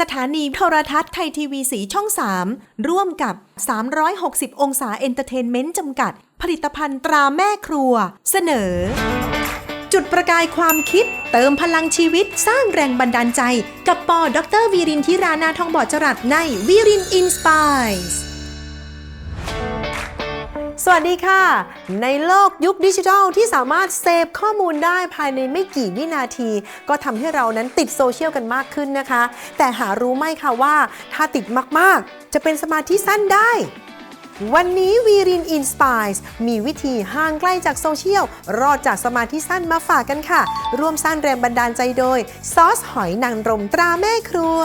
สถานีโทรทัศน์ไทยทีวีสีช่อง 3 ร่วมกับ 360 องศาเอนเตอร์เทนเมนต์จำกัด ผลิตภัณฑ์ตราแม่ครัว เสนอ จุดประกายความคิด เติมพลังชีวิตสร้างแรงบันดาลใจ กับปอดรวีรินทิรานาทองบอดจรัสในวีรินอินสปาย สวัสดีค่ะ ในโลกยุคดิจิทัลที่สามารถเซฟข้อมูลได้ภายในไม่กี่วินาที ก็ทำให้เรานั้นติดโซเชียลกันมากขึ้นนะคะ แต่หารู้ไหมคะว่า ถ้าติดมากๆ จะเป็นสมาธิสั้นได้ วันนี้วีรินอินสปายมีวิธีห่างไกลจากโซเชียล รอดจากสมาธิสั้นมาฝากกันค่ะ ร่วมสร้างแรงบันดาลใจโดย ซอสหอยนางรมตราแม่ครัว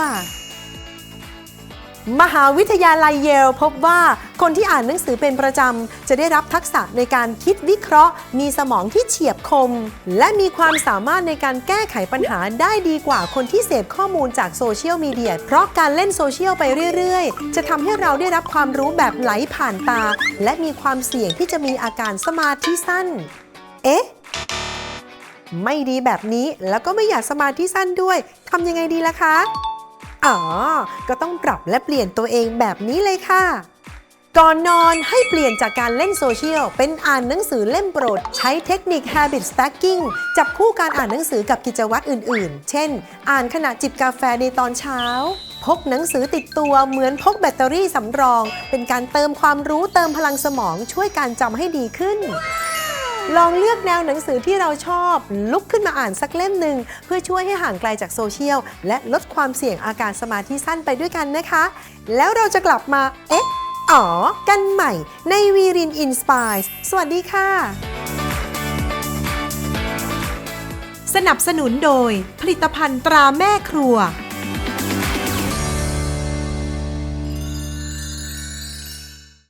มหาวิทยาลัยเยลพบว่าคนที่อ่านหนังสือเป็นประจำ จะได้รับทักษะในการคิดวิเคราะห์ มีสมองที่เฉียบคม และมีความสามารถในการแก้ไขปัญหาได้ดีกว่าคนที่เสพข้อมูลจากโซเชียลมีเดีย เพราะการเล่นโซเชียลไปเรื่อย ๆ จะทำให้เราได้รับความรู้แบบไหลผ่านตา และมีความเสี่ยงที่จะมีอาการสมาธิสั้น เอ๊ะ ไม่ดีแบบนี้แล้วก็ไม่อยากสมาธิสั้นด้วยทำยังไงดีล่ะคะ อ๋อ ก็ต้องปรับและเปลี่ยนตัวเองแบบนี้เลยค่ะ ก่อนนอนให้เปลี่ยนจากการเล่นโซเชียล เป็นอ่านหนังสือเล่มโปรด ใช้เทคนิค Habit Stacking จับคู่การอ่านหนังสือกับกิจวัตรอื่นๆ เช่น อ่านขณะจิบกาแฟในตอนเช้า พกหนังสือติดตัวเหมือนพกแบตเตอรี่สำรอง เป็นการเติมความรู้เติมพลังสมองช่วยการจำให้ดีขึ้น ลองเลือกแนวหนังสือที่เราชอบ ลุกขึ้นมาอ่านสักเล่มหนึ่งเพื่อช่วยให้ห่างไกลจากโซเชียล และลดความเสี่ยงอาการสมาธิสั้นไปด้วยกันนะคะ แล้วเราจะกลับมาเอ๊ะอ๋อกันใหม่ในวีรินอินสปายสวัสดีค่ะ สนับสนุนโดย ผลิตภัณฑ์ตราแม่ครัว